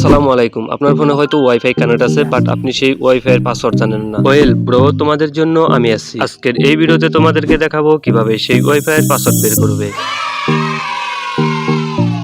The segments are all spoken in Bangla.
আসসালামু আলাইকুম। আপনার ফোনে হয়তো ওয়াইফাই কানেক্ট আছে বাট আপনি সেই ওয়াইফাই এর পাসওয়ার্ড জানেন না। ওয়েল ব্রো তোমাদের জন্য আমি আছি। আজকের এই ভিডিওতে তোমাদেরকে দেখাবো কীভাবে সেই ওয়াইফাই এর পাসওয়ার্ড বের করবে।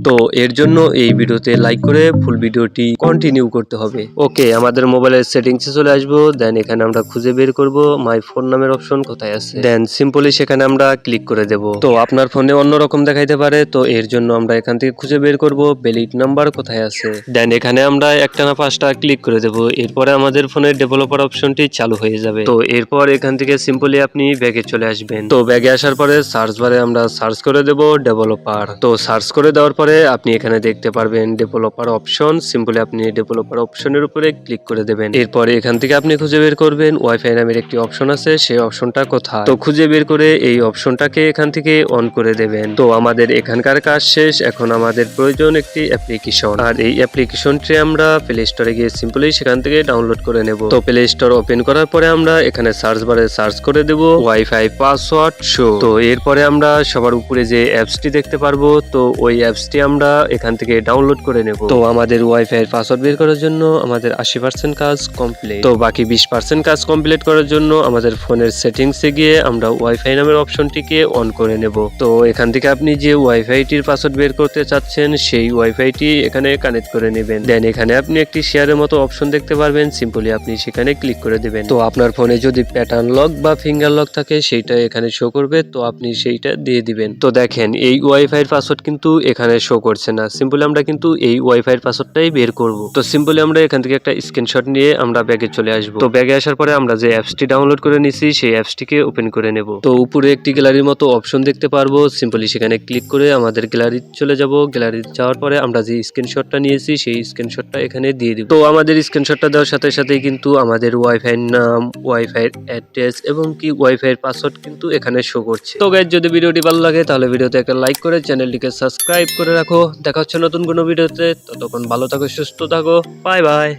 তো এর জন্য এই ভিডিওতে লাইক করে ফুল ভিডিওটি কন্টিনিউ করতে হবে। ওকে আমাদের মোবাইলের সেটিংসে চলে আসব দেন এখানে আমরা খুঁজে বের করব মাই ফোন নামের অপশন কোথায় আছে? দেন সিম্পলি সেখানে আমরা ক্লিক করে দেব। তো আপনার ফোনে অন্যরকম দেখাইতে পারে, তো এর জন্য আমরা এখান থেকে খুঁজে বের করব বেলিট নাম্বার কোথায় আছে? দেন এখানে আমরা একটা না পাঁচটা ক্লিক করে দেব, এরপরে আমাদের ফোনের ডেভেলপার অপশনটি চালু হয়ে যাবে। তো এরপর এখান থেকে সিম্পলি আপনি ব্যাগে চলে আসবেন। তো ব্যাগে আসার পরে সার্চ বারে আমরা সার্চ করে দেব ডেভেলপার তো সার্চ করে দেওয়ার পরে আপনি এখানে দেখতে পারবেন ডেভেলপার অপশন সিম্পলি আপনি ডেভেলপার অপশনের উপরে ক্লিক করে দেবেন। এরপরে এখান থেকে আপনি খুঁজে বের করবেন ওয়াইফাই নামের একটি অপশন আছে, সেই অপশনটা কোথায়? তো খুঁজে বের করে এই অপশনটাকে এখান থেকে অন করে দেবেন। তো আমাদের এখানকার কাজ শেষ, এখন আমাদের প্রয়োজন একটি অ্যাপ্লিকেশন আর এই অ্যাপ্লিকেশনটি আমরা প্লে স্টোরে গিয়ে সিম্পলি সেখান থেকে ডাউনলোড করে নেব। তো প্লে স্টোর ওপেন করার পরে আমরা এখানে সার্চ বারে সার্চ করে দেব ওয়াইফাই পাসওয়ার্ড শো তো এরপরে আমরা সবার উপরে যে অ্যাপসটি দেখতে পারব, তো ওই অ্যাপসটি আমরা এখান থেকে ডাউনলোড করে নেব। তো আমাদের ওয়াইফাই এর পাসওয়ার্ড বের করার জন্য আমাদের আশি পার্সেন্ট কাজ কমপ্লিট তো বাকি বিশ পার্সেন্ট কাজ কমপ্লিট করার জন্য আমাদের ফোনের সেটিংসে গিয়ে আমরা ওয়াইফাই নামের অপশনটিকে অন করে নেব। তো এখান থেকে আপনি যে ওয়াইফাইটির পাসওয়ার্ড বের করতে চাচ্ছেন সেই ওয়াইফাইটি এখানে কানেক্ট করে নেবেন। দেন এখানে আপনি একটি শেয়ারের মতো অপশন দেখতে পারবেন। সিম্পলি আপনি সেখানে ক্লিক করে দেবেন। তো আপনার ফোনে যদি প্যাটার্ন লক বা ফিঙ্গার লক থাকে সেইটা এখানে শো করবে। তো আপনি সেইটা দিয়ে দিবেন। তো দেখেন এই ওয়াইফাই এর পাসওয়ার্ড কিন্তু এখানে শো করছে না। সিম্পলি আমরা কিন্তু এই ওয়াইফাই পাসওয়ার্ডটাই বের করব। তো সিম্পলি আমরা এখান থেকে একটা স্ক্রিনশট নিয়ে আমরা ব্যাগে চলে আসব। তো ব্যাগে আসার পরে আমরা যে অ্যাপসটি ডাউনলোড করে নিছি, সেই অ্যাপসটিকে ওপেন করে নেব। তো উপরে একটি গ্যালারির মতো অপশন দেখতে পারব। সিম্পলি সেখানে ক্লিক করে আমাদের গ্যালারি চলে যাব। গ্যালারি যাওয়ার পরে আমরা যে স্ক্রিনশটটা নিয়েছি, সেই স্ক্রিনশটটা এখানে দিয়ে দিব। তো আমাদের স্ক্রিনশটটা দেওয়ার সাথে সাথেই কিন্তু আমাদের ওয়াইফাই নাম ওয়াইফাই অ্যাড্রেস এবং কি ওয়াইফাই এর পাসওয়ার্ড কিন্তু এখানে শো করছে। তো গাইজ যদি ভিডিওটি ভালো লাগে তাহলে ভিডিওতে একটা লাইক করে চ্যানেলটিকে সাবস্ক্রাইব করে রাখো দেখা হচ্ছে নতুন কোনো ভিডিওতে। ততক্ষণ ভালো থাকো সুস্থ থাকো। Bye bye.